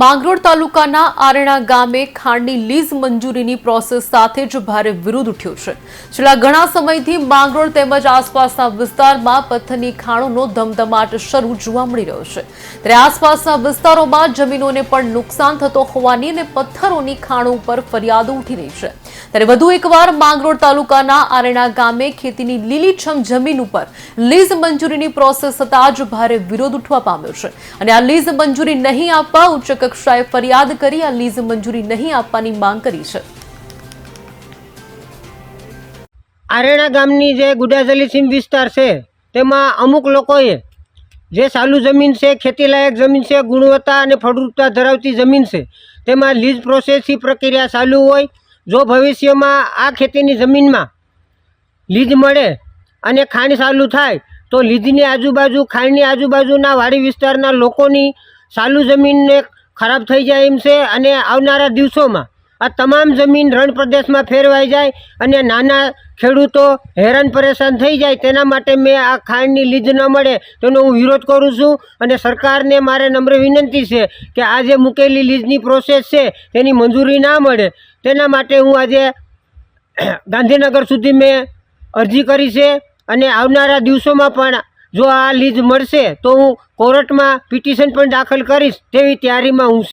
માંગરોળ તાલુકાના આરણા ગામે ખાંડની લીઝ મંજૂરીની પ્રોસેસ સાથે જ ભારે વિરોધ ઉઠ્યો છે. છેલ્લા ઘણા સમયથી માંગરોળ તેમજ આસપાસના વિસ્તારમાં પથ્થરની ખાણોનો ધમધમાટ શરૂ જોવા મળી રહ્યો છે. ત્યારે આસપાસના વિસ્તારોમાં જમીનોને પણ નુકસાન થતો હોવાની અને પથ્થરોની ખાણો ઉપર ફરિયાદો ઉઠી રહી છે. ત્યારે વધુ એકવાર માંગરોળ તાલુકાના આરણા ગામે ખેતીની લીલીછમ જમીન ઉપર લીઝ મંજૂરીની પ્રોસેસ થતાં જ ભારે વિરોધ ઉઠવા પામ્યો છે. અને આ લીઝ મંજૂરી નહીં આપવા ઉચ્ચ કક્ષાએ ફરિયાદ કરી આ લીઝ મંજૂરી નહીં આપવાની માંગ કરી છે. આરેણા ગામની જે ગુડાજલી સીમ વિસ્તાર છે, તેમાં અમુક લોકોએ જે સાલું જમીન છે, ખેતીલાયક જમીન છે, ગુણવત્તા અને ફળદ્રુપતા ધરાવતી જમીન છે, તેમાં લીઝ પ્રોસેસની પ્રક્રિયા ચાલુ હોય, જો ભવિષ્યમાં આ ખેતીની જમીનમાં લીઝ મળે અને ખાણ ચાલુ થાય, તો લીઝની આજુબાજુ ખાણની આજુબાજુના વાડી વિસ્તારના લોકોની સાલું જમીનને ખરાબ થઈ જાય એમ છે અને આવનારા દિવસોમાં આ તમામ જમીન રણ પ્રદેશમાં ફેરવાઈ જાય અને નાના ખેડૂતો હેરાન પરેશાન થઈ જાય તેના માટે મેં આ ખાંડની લીજ ન મળે તેનો હું વિરોધ કરું છું અને સરકારને મારે નમ્ર વિનંતી છે કે આ જે મૂકેલી લીજની પ્રોસેસ છે તેની મંજૂરી ના મળે તેના માટે હું આજે ગાંધીનગર સુધી મેં અરજી કરી છે અને આવનારા દિવસોમાં પણ જો આ લીઝ મળશે તો હું કોર્ટમાં પિટિશન પણ દાખલ કરીશ તેવી તૈયારીમાં હું